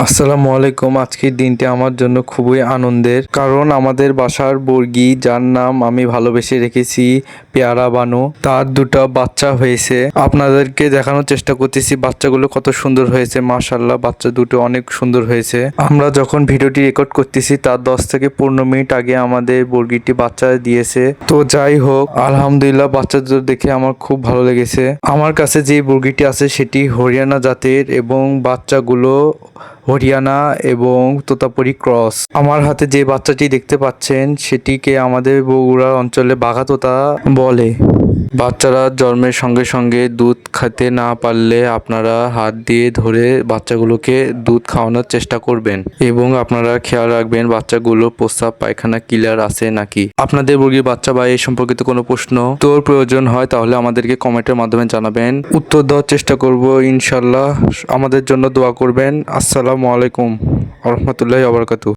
আসসালামু আলাইকুম। আজকের দিনটি আমার জন্য খুবই আনন্দের, কারণ আমাদের বাসার বর্গি, যার নাম আমি ভালোবেসে রেখেছি পেয়ারা বানু, তার দুটো বাচ্চা হয়েছে। আপনাদেরকে দেখানোর চেষ্টা করতেছি বাচ্চাগুলো কত সুন্দর হয়েছে মাশাল্লাহ বাচ্চা দুটো অনেক সুন্দর হয়েছে। আমরা যখন ভিডিওটি রেকর্ড করতেছি, তার দশ থেকে পনেরো মিনিট আগে আমাদের বর্গিটি বাচ্চা দিয়েছে। তো যাই হোক, আলহামদুলিল্লাহ বাচ্চা দুটো দেখে আমার খুব ভালো লেগেছে। আমার কাছে যে মুরগিটি আছে, সেটি হরিয়ানা জাতের এবং বাচ্চাগুলো হরিয়ানা এবং তোতাপুরি ক্রস। আমার হাতে যে বাচ্চাটি দেখতে পাচ্ছেন, সেটিকে আমাদের বগুড়া অঞ্চলে বাঘা তোতা বলে। বাচ্চারা জন্মের সঙ্গে সঙ্গে দুধ খেতে না পারলে আপনারা হাত দিয়ে ধরে বাচ্চাগুলোকে দুধ খাওয়ানোর চেষ্টা করবেন এবং আপনারা খেয়াল রাখবেন বাচ্চাগুলো প্রস্রাব পায়খানা ক্লিয়ার আছে নাকি। আপনাদের মুরগির বাচ্চা বা এই সম্পর্কিত কোনো প্রশ্ন তোর প্রয়োজন হয় তাহলে আমাদেরকে কমেন্টের মাধ্যমে জানাবেন। উত্তর দেওয়ার চেষ্টা করব ইনশাল্লাহ আমাদের জন্য দোয়া করবেন। আসসালামু আলাইকুম। রহমতুল্লাহ আবরকাতু